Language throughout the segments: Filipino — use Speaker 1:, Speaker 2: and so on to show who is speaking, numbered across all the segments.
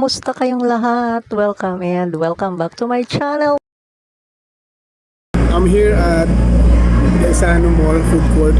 Speaker 1: kumusta kayong lahat? Welcome and welcome back to my channel.
Speaker 2: I'm here at Gaisano Mall Food Court.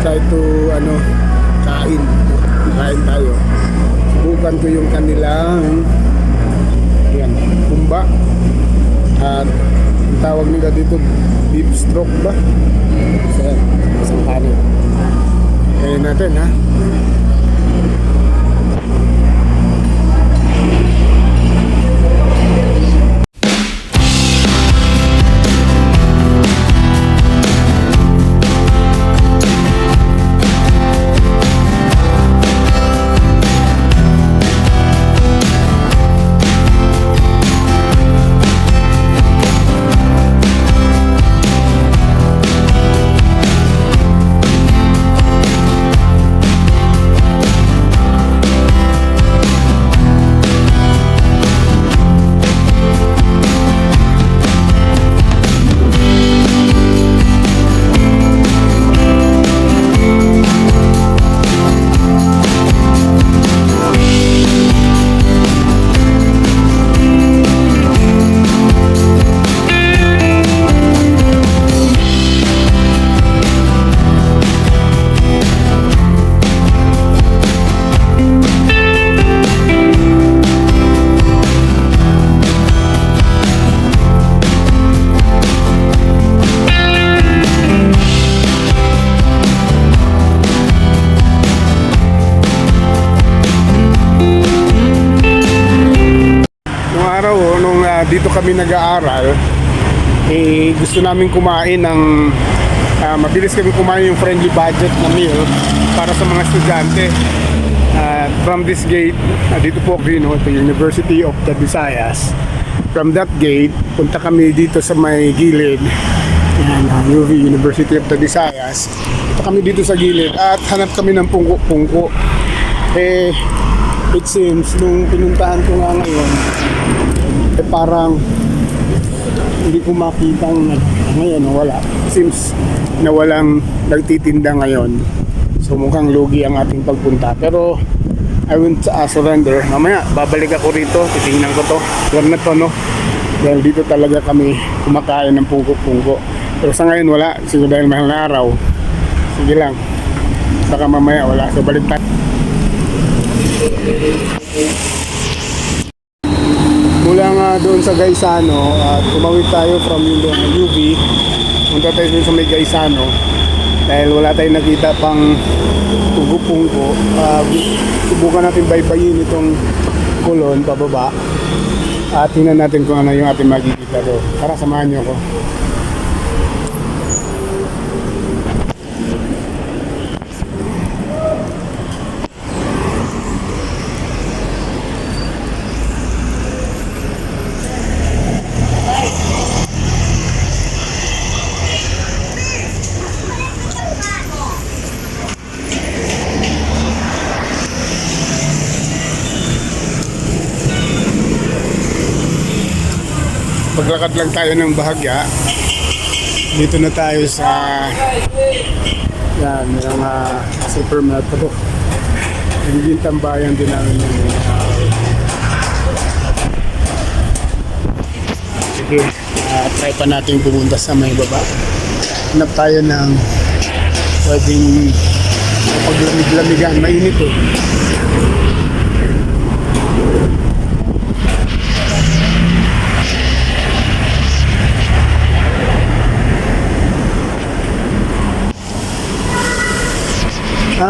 Speaker 2: Try to, ano, kain. Kain tayo. Subukan ko yung kanilang yan, kumba. At ang tawag nila dito, beef stroke ba? So, yan, isang kanin. Kainin natin, ha? Dito kami nag-aaral, eh, gusto namin kumain ng ah, mabilis kami kumain yung friendly budget na meal para sa mga estudyante. Ah, from this gate, ah, dito po ako no, ito University of the Visayas. From that gate, punta kami dito sa may gilid. Yan, ah, UV, University of the Visayas. Punta kami dito sa gilid at hanap kami ng pungko-pungko. Eh, it seems, nung pinuntahan ko nga ngayon, eh parang hindi ko makita ngayon wala. Seems na walang nagtitinda ngayon. So mukhang lugi ang ating pagpunta. Pero I won't uh, surrender. Mamaya, babalik ako rito. Titingnan ko to. Lugar na to, no? Dahil dito talaga kami kumakain ng pungko-pungko. Pero sa ngayon wala. Siguro dahil mahal na araw. Sige lang. Baka mamaya wala. So balik tayo. Doon sa Gaisano at tumawid tayo from yung UV punta tayo doon sa may Gaisano. Dahil wala tayong nakita pang pungko-pungko uh, subukan natin baybayin itong kulon pababa. At tingnan natin kung ano yung ating makikita doon tara samahan niyo ako paglakad lang tayo ng bahagya. Dito na tayo sa yan yung uh, supermarket nagiging tambayan din namin yun sige uh, try pa natin pumunta sa may baba. Hanap tayo ng pwedeng paglamig-lamigan mainit eh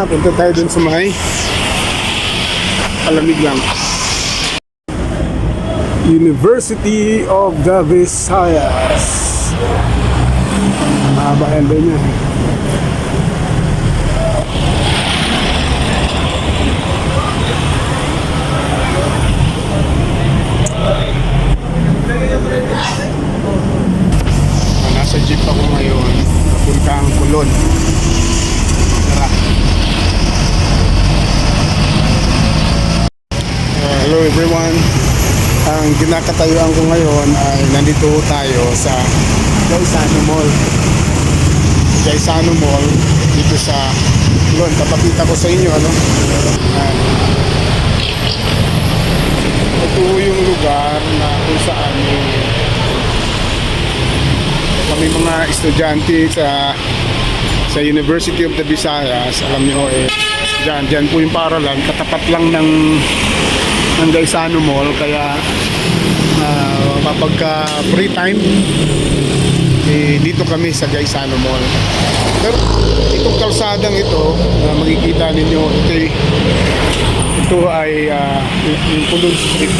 Speaker 2: Ah, punta tayo dun sa may palamig lang. University of the Visayas. Mahaba yan din yan. Ah, Nasa jeep ako ngayon. Papuntang Kulon. Tara. Uh, hello everyone. Ang kinakatayuan ko ngayon ay nandito tayo sa Gaisano Mall. Gaisano Mall dito sa Lon. Papakita ko sa inyo ano. Ito yung lugar na kung saan eh, kami mga estudyante sa sa University of the Visayas, alam niyo eh, dyan, dyan po yung paralan, katapat lang ng ng Gaisano Mall, kaya uh, kapag ka free time, eh, dito kami sa Gaisano Mall. Pero itong kalsadang ito, na makikita ninyo, ito, ito ay uh, yung Colon Street.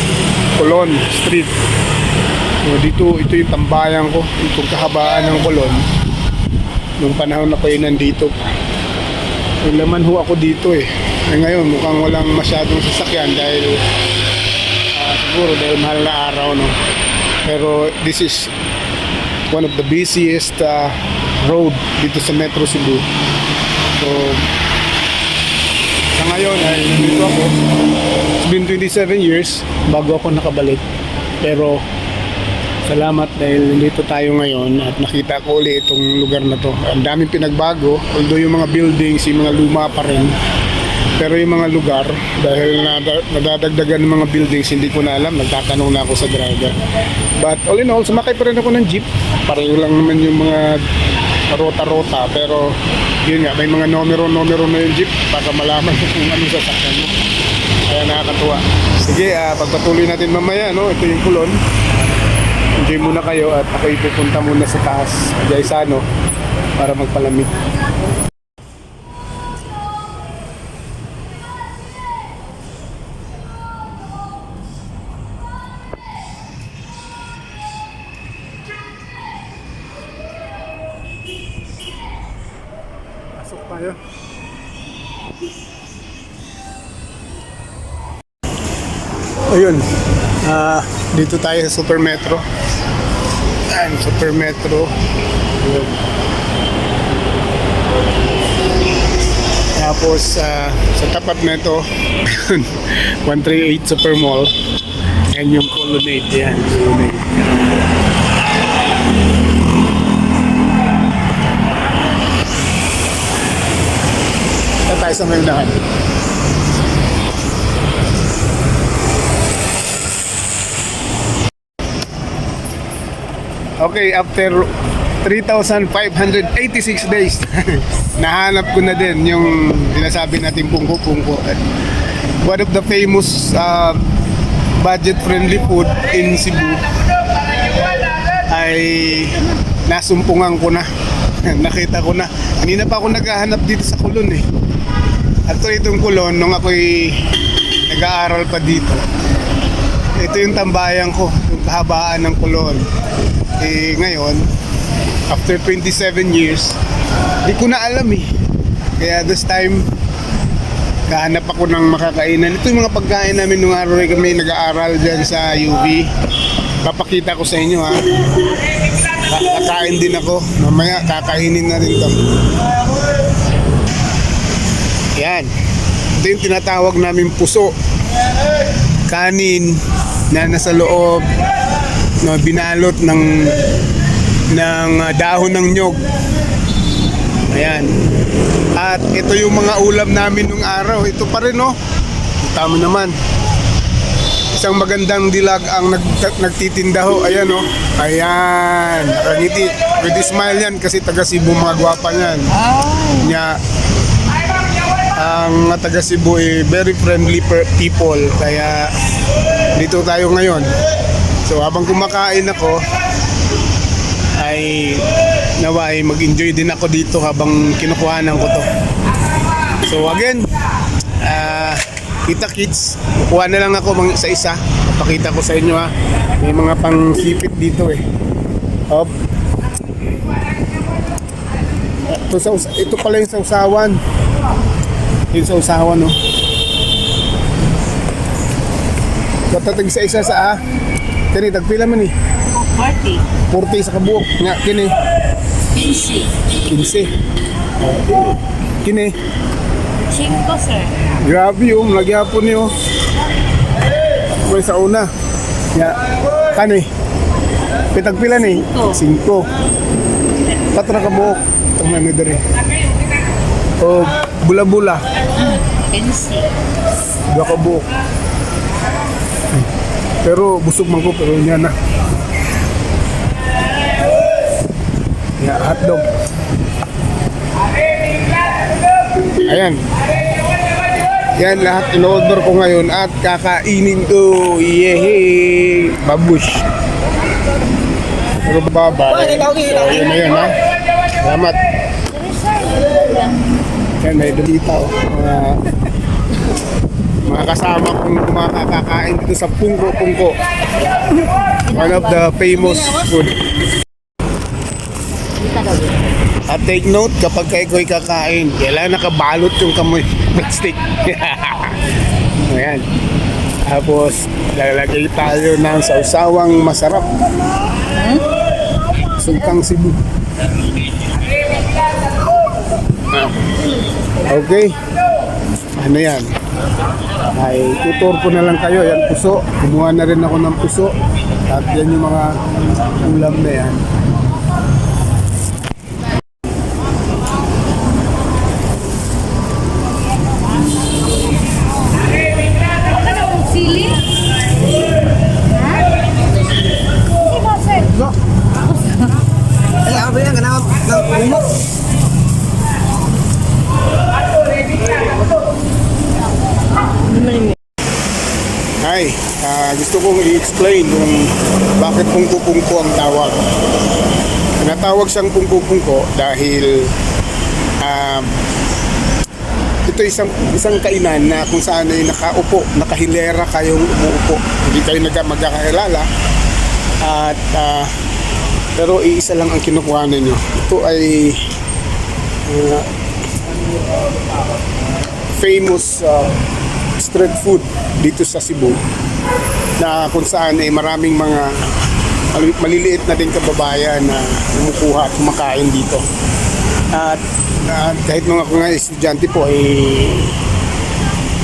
Speaker 2: Colon Street. So, dito, ito yung tambayan ko, itong kahabaan ng Colon. Nung panahon na kayo nandito laman ho ako dito eh. Eh ngayon, mukhang walang masyadong sasakyan dahil ah, siguro dahil mahal na araw, no? Pero this is one of the busiest uh, road dito sa Metro Cebu. So, sa ngayon ay nandito ako. It's been 27 years bago ako nakabalik. Pero salamat dahil nandito tayo ngayon at nakita ko ulit itong lugar na to. Ang daming pinagbago, although yung mga buildings, yung mga luma pa rin. Pero yung mga lugar, dahil nada- nadadagdagan ng mga buildings, hindi ko na alam. Nagtatanong na ako sa driver. But all in all, sumakay pa rin ako ng jeep. Pareho lang naman yung mga rota-rota. Pero yun nga, may mga numero-numero na yung jeep para malaman ko kung anong sasakyan mo. Kaya nakakatuwa. Sige, ah, pagpatuloy natin mamaya, no? ito yung kulon. Enjoy muna kayo at ako ipupunta muna sa taas, Gaisano, para magpalamig. Tayo. Ayun. Ah, dito tayo sa Super Metro. Ayan, Super Metro. Ayun. Tapos ah, sa tapat nito, 138 Super Mall. And yung Colonnade yan. Colonnade. Sa may. Okay, after 3,586 days, nahanap ko na din yung sinasabi natin pungko-pungko. One of the famous uh, budget-friendly food in Cebu ay nasumpungan ko na. Nakita ko na. Kanina pa ako naghahanap dito sa kulon eh. Actually itong kulon, nung ako'y nag-aaral pa dito, ito yung tambayan ko, yung kahabaan ng kulon. Eh ngayon, after 27 years, di ko na alam eh. Kaya this time, kahanap ako ng makakainan. Ito yung mga pagkain namin nung araw rin kami nag-aaral dyan sa UV. Papakita ko sa inyo ha. Ka- Kakain din ako. Mamaya kakainin na rin to. Yan. Ito yung tinatawag namin puso. Kanin na nasa loob na binalot ng ng ah, dahon ng nyog. Ayan. At ito yung mga ulam namin nung araw. Ito pa rin, no? Tama naman. Isang magandang dilag ang nag, nagtitinda ho. Ayan, no? Ayan. Nakangiti. With smile yan kasi taga Cebu mga gwapa yan. Nya, ang mga taga Cebu ay very friendly people. Kaya dito tayo ngayon. So habang kumakain ako, ay nawa ay mag-enjoy din ako dito habang kinukuhanan ko to. So again, ah kita kids, kuha na lang ako mga isa-isa. Papakita ko sa inyo ha. May mga pang-sipit dito eh. Hop. Ito, sa, ito pala yung sausawan. Yung sausawan no. Katatag sa isa sa ah. Kani tagpila man eh.
Speaker 3: 40,
Speaker 2: 40 sa kabuok. Nga kini
Speaker 3: 15,
Speaker 2: 15. Kini
Speaker 3: 5 sir.
Speaker 2: Grabe yung nagyapon niyo. May sa una. Ya, kano eh? Pitag pila ni?
Speaker 3: Cinco.
Speaker 2: 5. Patra ka buhok. Itong may dere. O bula-bula.
Speaker 3: 15,
Speaker 2: Dua ka buhok. Pero busog man ko, pero yan na. Yeah, hotdog. Ayan. Yan lahat in-order ko ngayon at kakainin ko. Yehey! Babush. Pero baba. So, yun na yun ha. Salamat. Yan, may dito. Mga, mga kasama kong makakakain dito sa Pungko Pungko. One of the famous food. At take note, kapag kayo ko'y kakain, kailangan nakabalot yung kamoy plastic. Ayan. Tapos, lalagay tayo ng sausawang masarap. Sungkang Cebu. Ah. Okay. Ano yan? Ay, tutor ko na lang kayo. Yan, puso. Kumuha na rin ako ng puso. At yan yung mga ulam na yan.
Speaker 3: Sili?
Speaker 4: Ay, ako ba yan? Ganang ng umok.
Speaker 2: Hi, ah, gusto kong i-explain kung bakit pungko-pungko ang tawag. Natawag siyang pungko-pungko dahil um, ito isang isang kainan na kung saan ay nakaupo, nakahilera kayong umuupo. Hindi kayo nag magkakakilala. At ah, pero iisa lang ang kinukuha ninyo. Ito ay ah, famous ah, street food dito sa Cebu na kung saan ay maraming mga mali- maliliit na din kababayan na kumukuha at kumakain dito. At, at kahit ako nga estudyante po, eh,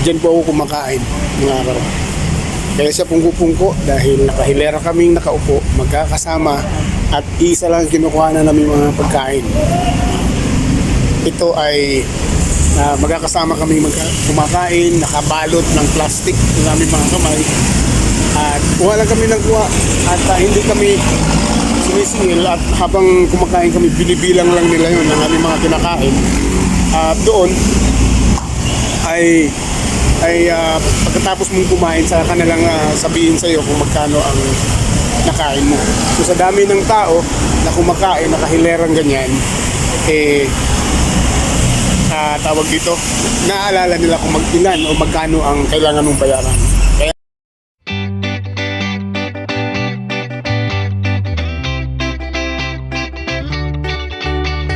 Speaker 2: dyan po ako kumakain ng araw. Kaya sa pungko-pungko dahil nakahilera kaming nakaupo, magkakasama at isa lang kinukuha na namin mga pagkain. Ito ay na magkakasama kami kumakain, nakabalot ng plastic ng aming mga kamay. At kuha lang kami ng kuha at ah, hindi kami sinisingil at habang kumakain kami, binibilang lang nila yun ng aming mga kinakain. At doon ay ay ah, pagkatapos mong kumain sa kanilang ah, sabihin sa iyo kung magkano ang nakain mo. So sa dami ng tao na kumakain, nakahilerang ganyan, eh tawag dito, naalala nila kung mag-ilan o magkano ang kailangan mong bayaran.